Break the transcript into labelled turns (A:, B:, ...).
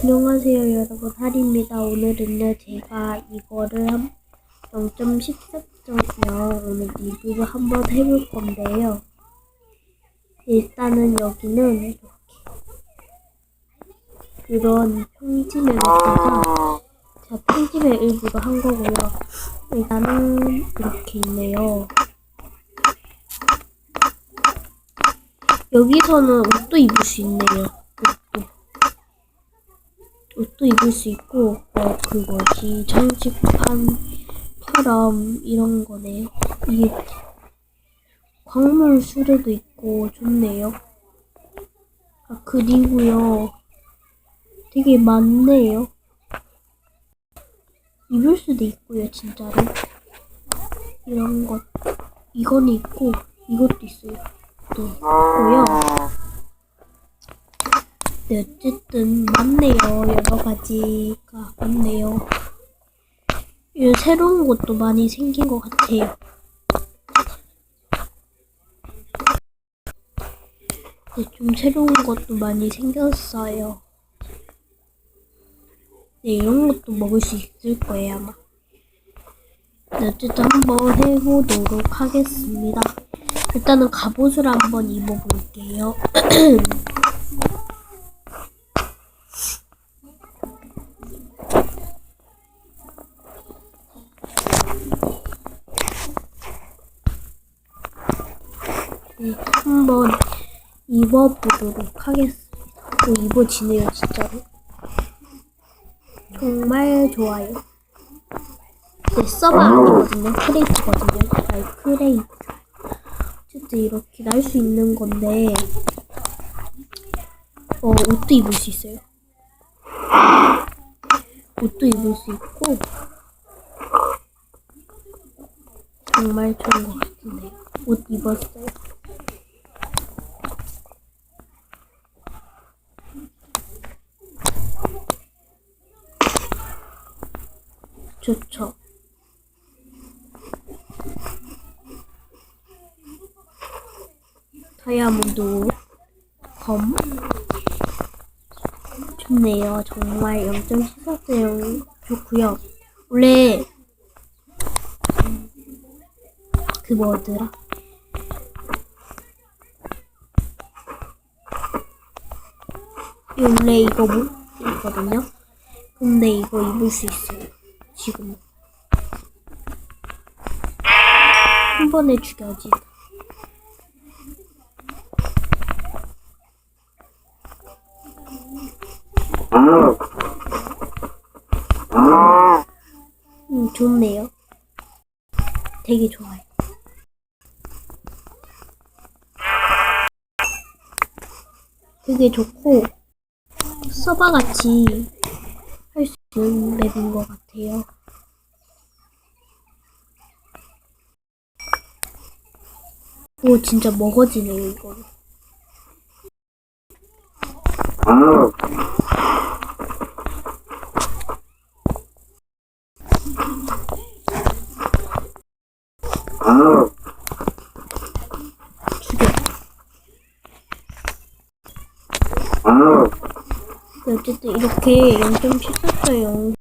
A: 안녕하세요 여러분. 하리입니다. 오늘은요 제가 이거를 한0.14.0 오늘 리뷰를 한번 해볼 건데요. 일단은 여기는 이렇게 이런 편집에다가 제가 편집의 일부를 한 거고요. 일단은 이렇게 있네요. 여기서는 옷도 입을 수 있네요 옷도 입을 수 있고 어 그거지 장식판처럼 이런 거네요. 이게 광물 수레도 있고 좋네요. 아 그리고요 되게 많네요. 입을 수도 있고요 진짜로 이런 것 이거는 있고 이것도 있어요. 또 있고요. 네, 어쨌든 많네요. 여러 가지가 많네요. 이 새로운 것도 많이 생긴 것 같아요. 네, 좀 새로운 것도 많이 생겼어요. 네, 이런 것도 먹을 수 있을 거예요, 아마. 네, 어쨌든 한번 해보도록 하겠습니다. 일단은 갑옷을 한번 입어볼게요. 한번 입어보도록 하겠습니다. 오, 입어지네요, 진짜로. 정말 좋아요. 네, 서버 아니거든요. 크레이트거든요. 아니, 크레이트. 어쨌든 이렇게 날 수 있는 건데, 어, 옷도 입을 수 있어요. 옷도 입을 수 있고, 정말 좋은 것 같은데요. 옷 입었어요. 좋죠. 다이아몬드 검 좋네요. 정말 0.14.0 좋고요. 원래 그 뭐더라? 원래 이거 못 입거든요. 근데 이거 입을 수 있어요. 지금 한 번에 죽여야지. 음, 좋네요. 되게 좋아요. 되게 좋고 서바 같이 있는 맵인 것 같아요. 오 진짜 먹어지네요 이거. 죽여. 네, 어쨌든 이렇게 0.14.0